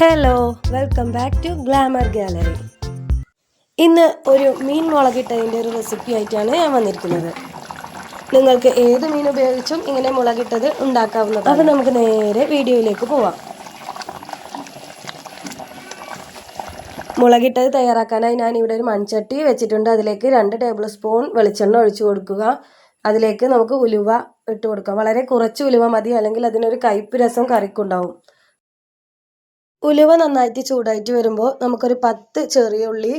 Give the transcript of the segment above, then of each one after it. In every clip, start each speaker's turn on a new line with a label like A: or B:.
A: Hello welcome back to glamour gallery ഇന്ന് ഒരു മീൻ മുളകിട്ടതിന്റെ ഒരു റെസിപ്പി ആയിട്ടാണ് ഞാൻ വന്നിരിക്കുന്നത്. നിങ്ങൾക്ക് ഏത് മീൻ ഉപയോഗിച്ചും ഇങ്ങനെ മുളകിട്ടത് ഉണ്ടാക്കാവുന്നതാണ്. അപ്പോൾ നമുക്ക് നേരെ വീഡിയോയിലേക്ക് പോവാം. മുളകിട്ടത് തയ്യാറാക്കാനായി ഞാൻ ഇവിടെ ഒരു മൺചട്ടി വെച്ചിട്ടുണ്ട്. അതിലേക്ക് രണ്ട് ടേബിൾ സ്പൂൺ വെളിച്ചെണ്ണ ഒഴിച്ചു കൊടുക്കുക. അതിലേക്ക് നമുക്ക് ഉലുവ ഇട്ട് കൊടുക്കാം. വളരെ കുറച്ച് ഉലുവ മതി. അല്ലെങ്കിൽ അതിനൊരു കയ്പ്പ് രസം കറിക്കുണ്ടാവും. ഉലുവ നന്നായിട്ട് ചൂടായിട്ട് വരുമ്പോൾ നമുക്കൊരു പത്ത് ചെറിയ ഉള്ളി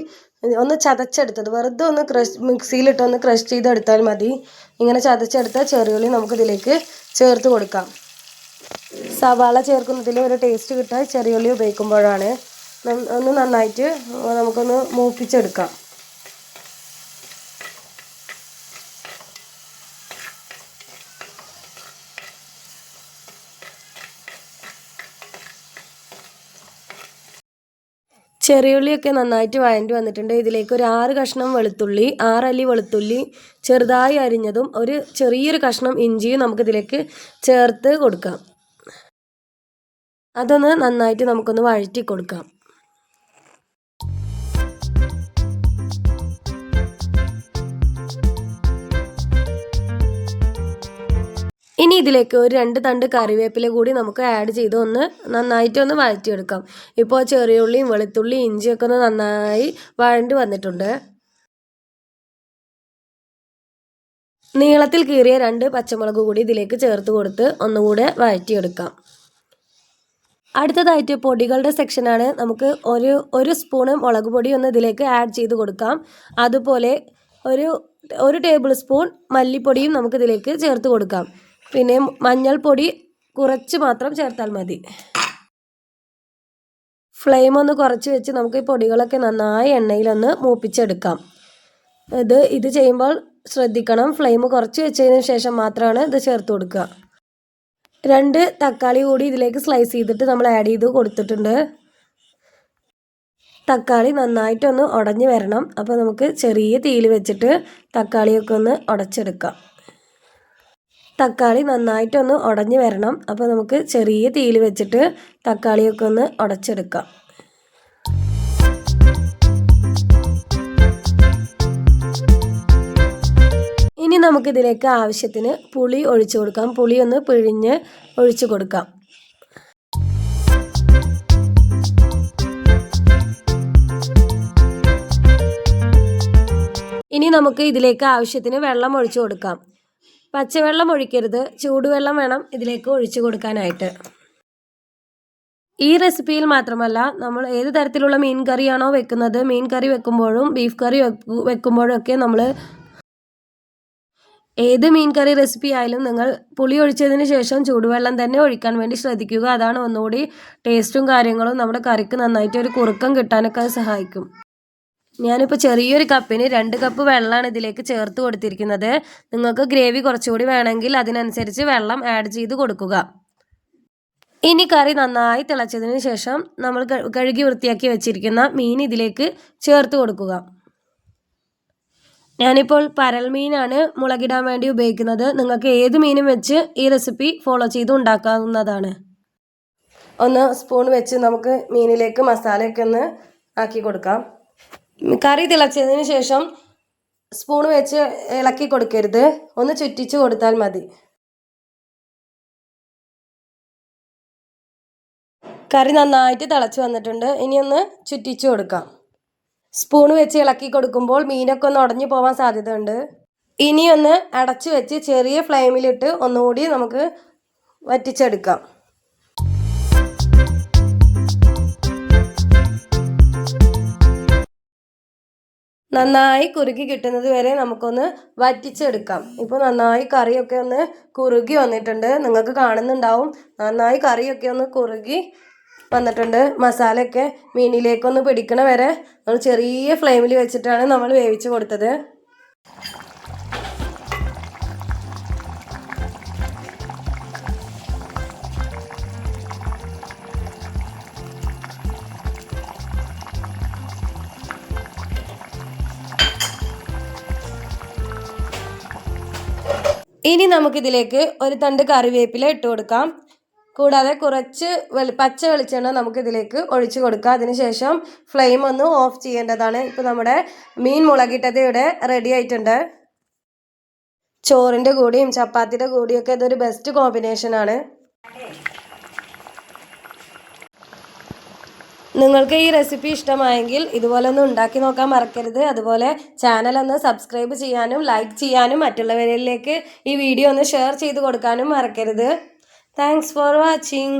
A: ഒന്ന് ചതച്ചെടുത്തത്. വെറുതെ ഒന്ന് ക്രഷ് മിക്സിയിലിട്ട് ഒന്ന് ക്രഷ് ചെയ്തെടുത്താൽ മതി. ഇങ്ങനെ ചതച്ചെടുത്ത ചെറിയ ഉള്ളി നമുക്കിതിലേക്ക് ചേർത്ത് കൊടുക്കാം. സവാള ചേർക്കുന്നതിൽ ഒരു ടേസ്റ്റ് കിട്ടാൻ ചെറിയ ഉള്ളി ഉപയോഗിക്കുമ്പോഴാണ്. ഒന്ന് നന്നായിട്ട് നമുക്കൊന്ന് മൂപ്പിച്ചെടുക്കാം. ചെറിയുള്ളിയൊക്കെ നന്നായിട്ട് വഴണ്ടി വന്നിട്ടുണ്ട്. ഇതിലേക്ക് ഒരു ആറ് കഷ്ണം വെളുത്തുള്ളി ആറല്ലി വെളുത്തുള്ളി ചെറുതായി അരിഞ്ഞതും ഒരു ചെറിയൊരു കഷ്ണം ഇഞ്ചിയും നമുക്കിതിലേക്ക് ചേർത്ത് കൊടുക്കാം. അതൊന്ന് നന്നായിട്ട് നമുക്കൊന്ന് വഴറ്റി കൊടുക്കാം ഇതിലേക്ക് ഒരു രണ്ട് തണ്ട് കറിവേപ്പില കൂടി നമുക്ക് ആഡ് ചെയ്ത് ഒന്ന് നന്നായിട്ട് ഒന്ന് വഴറ്റിയെടുക്കാം. ഇപ്പോൾ ചെറിയ ഉള്ളിയും വെളുത്തുള്ളിയും ഇഞ്ചിയൊക്കെ ഒന്ന് നന്നായി വഴണ്ടി വന്നിട്ടുണ്ട്. നീളത്തിൽ കീറിയ രണ്ട് പച്ചമുളക് കൂടി ഇതിലേക്ക് ചേർത്ത് കൊടുത്ത് ഒന്നുകൂടെ വഴറ്റിയെടുക്കാം. അടുത്തതായിട്ട് പൊടികളുടെ സെക്ഷനാണ്. നമുക്ക് ഒരു ഒരു സ്പൂണ് മുളക് പൊടി ഒന്ന് ഇതിലേക്ക് ആഡ് ചെയ്ത് കൊടുക്കാം. അതുപോലെ ഒരു ഒരു ടേബിൾ സ്പൂൺ മല്ലിപ്പൊടിയും നമുക്കിതിലേക്ക് ചേർത്ത് കൊടുക്കാം. പിന്നെ മഞ്ഞൾപ്പൊടി കുറച്ച് മാത്രം ചേർത്താൽ മതി. ഫ്ലെയിം ഒന്ന് കുറച്ച് വെച്ച് നമുക്ക് ഈ പൊടികളൊക്കെ നന്നായി എണ്ണയിലൊന്ന് മൂപ്പിച്ചെടുക്കാം. ഇത് ഇത് ചെയ്യുമ്പോൾ ശ്രദ്ധിക്കണം ഫ്ലെയിം കുറച്ച് വെച്ചതിന് ശേഷം മാത്രമാണ് ഇത് ചേർത്ത് കൊടുക്കുക. രണ്ട് തക്കാളി കൂടി ഇതിലേക്ക് സ്ലൈസ് ചെയ്തിട്ട് നമ്മൾ ആഡ് ചെയ്ത് കൊടുത്തിട്ടുണ്ട്. തക്കാളി നന്നായിട്ടൊന്ന് ഉടഞ്ഞു വരണം. അപ്പോൾ നമുക്ക് ചെറിയ തീയിൽ വെച്ചിട്ട് തക്കാളിയൊക്കെ ഒന്ന് ഉടച്ചെടുക്കാം. തക്കാളി നന്നായിട്ടൊന്ന് ഉടഞ്ഞു വരണം. അപ്പോൾ നമുക്ക് ചെറിയ തീയിൽ വെച്ചിട്ട് തക്കാളിയൊക്കെ ഒന്ന് ഉടച്ചെടുക്കാം. ഇനി നമുക്കിതിലേക്ക് ആവശ്യത്തിന് പുളി ഒഴിച്ചു കൊടുക്കാം. പുളി ഒന്ന് പിഴിഞ്ഞ് ഒഴിച്ചു കൊടുക്കാം. ഇനി നമുക്ക് ഇതിലേക്ക് ആവശ്യത്തിന് വെള്ളം ഒഴിച്ചു കൊടുക്കാം. പച്ചവെള്ളം ഒഴിക്കരുത്. ചൂടുവെള്ളം വേണം ഇതിലേക്ക് ഒഴിച്ചു കൊടുക്കാനായിട്ട്. ഈ റെസിപ്പിയിൽ മാത്രമല്ല നമ്മൾ ഏത് തരത്തിലുള്ള മീൻ കറിയാണോ വെക്കുന്നത് മീൻ കറി വെക്കുമ്പോഴും ബീഫ് കറി വെക്കുമ്പോഴൊക്കെ നമ്മൾ ഏത് മീൻ കറി റെസിപ്പി ആയാലും നിങ്ങൾ പുളി ഒഴിച്ചതിന് ശേഷം ചൂടുവെള്ളം തന്നെ ഒഴിക്കാൻ വേണ്ടി ശ്രദ്ധിക്കുക. അതാണ് ഒന്നുകൂടി ടേസ്റ്റും കാര്യങ്ങളും നമ്മുടെ കറിക്ക് നന്നായിട്ട് ഒരു കുറുക്കം കിട്ടാനൊക്കെ സഹായിക്കും. ഞാനിപ്പോൾ ചെറിയൊരു കപ്പിന് രണ്ട് കപ്പ് വെള്ളമാണ് ഇതിലേക്ക് ചേർത്ത് കൊടുത്തിരിക്കുന്നത്. നിങ്ങൾക്ക് ഗ്രേവി കുറച്ചുകൂടി വേണമെങ്കിൽ അതിനനുസരിച്ച് വെള്ളം ആഡ് ചെയ്ത് കൊടുക്കുക. ഇനി കറി നന്നായി തിളച്ചതിന് ശേഷം നമ്മൾ കഴുകി വൃത്തിയാക്കി വെച്ചിരിക്കുന്ന മീൻ ഇതിലേക്ക് ചേർത്ത് കൊടുക്കുക. ഞാനിപ്പോൾ പരൽ മീനാണ് മുളകിടാൻ വേണ്ടി ഉപയോഗിക്കുന്നത്. നിങ്ങൾക്ക് ഏത് മീനും വെച്ച് ഈ റെസിപ്പി ഫോളോ ചെയ്ത് ഉണ്ടാക്കാവുന്നതാണ്. ഒന്ന് സ്പൂൺ വെച്ച് നമുക്ക് മീനിലേക്ക് മസാലയൊക്കെ ഒന്ന് ആക്കി കൊടുക്കാം. കറി തിളച്ചതിന് ശേഷം സ്പൂൺ വെച്ച് ഇളക്കി കൊടുക്കരുത്. ഒന്ന് ചുറ്റിച്ച് കൊടുത്താൽ മതി. കറി നന്നായിട്ട് തിളച്ച് വന്നിട്ടുണ്ട്. ഇനി ഒന്ന് ചുറ്റിച്ച് കൊടുക്കാം. സ്പൂൺ വെച്ച് ഇളക്കി കൊടുക്കുമ്പോൾ മീനൊക്കെ ഒന്ന് ഉടഞ്ഞു പോകാൻ സാധ്യതയുണ്ട്. ഇനി ഒന്ന് അടച്ചു വെച്ച് ചെറിയ ഫ്ലെയിമിലിട്ട് ഒന്നുകൂടി നമുക്ക് വറ്റിച്ചെടുക്കാം. നന്നായി കുറുകി കിട്ടുന്നത് വരെ നമുക്കൊന്ന് വറ്റിച്ചെടുക്കാം. ഇപ്പോൾ നന്നായി കറിയൊക്കെ ഒന്ന് കുറുകി വന്നിട്ടുണ്ട്. നിങ്ങൾക്ക് കാണുന്നുണ്ടാവും. നന്നായി കറിയൊക്കെ ഒന്ന് കുറുകി വന്നിട്ടുണ്ട്. മസാലയൊക്കെ മീനിലേക്കൊന്ന് പിടിക്കണ വരെ നമ്മൾ ചെറിയ ഫ്ലെയിമിൽ വെച്ചിട്ടാണ് നമ്മൾ വേവിച്ച് കൊടുത്തത്. ഇനി നമുക്കിതിലേക്ക് ഒരു തണ്ട് കറിവേപ്പില ഇട്ട് കൊടുക്കാം. കൂടാതെ കുറച്ച് വെളി പച്ച വെളിച്ചെണ്ണ നമുക്ക് ഇതിലേക്ക് ഒഴിച്ചു കൊടുക്കാം. അതിനുശേഷം ഫ്ലെയിം ഒന്ന് ഓഫ് ചെയ്യേണ്ടതാണ്. ഇപ്പോൾ നമ്മുടെ മീൻ മുളകിട്ടത് ഇവിടെ റെഡി ആയിട്ടുണ്ട്. ചോറിന്റെ കൂടിയും ചപ്പാത്തിയുടെ കൂടിയൊക്കെ ഇതൊരു ബെസ്റ്റ് കോമ്പിനേഷനാണ് നിങ്ങൾക്ക് ഈ റെസിപ്പി ഇഷ്ടമായെങ്കിൽ ഇതുപോലെ ഒന്ന് ഉണ്ടാക്കി നോക്കാൻ മറക്കരുത്. അതുപോലെ ചാനൽ ഒന്ന് സബ്സ്ക്രൈബ് ചെയ്യാനും ലൈക്ക് ചെയ്യാനും മറ്റുള്ളവരിലേക്ക് ഈ വീഡിയോ ഒന്ന് ഷെയർ ചെയ്ത് കൊടുക്കാനും മറക്കരുത്. Thanks for watching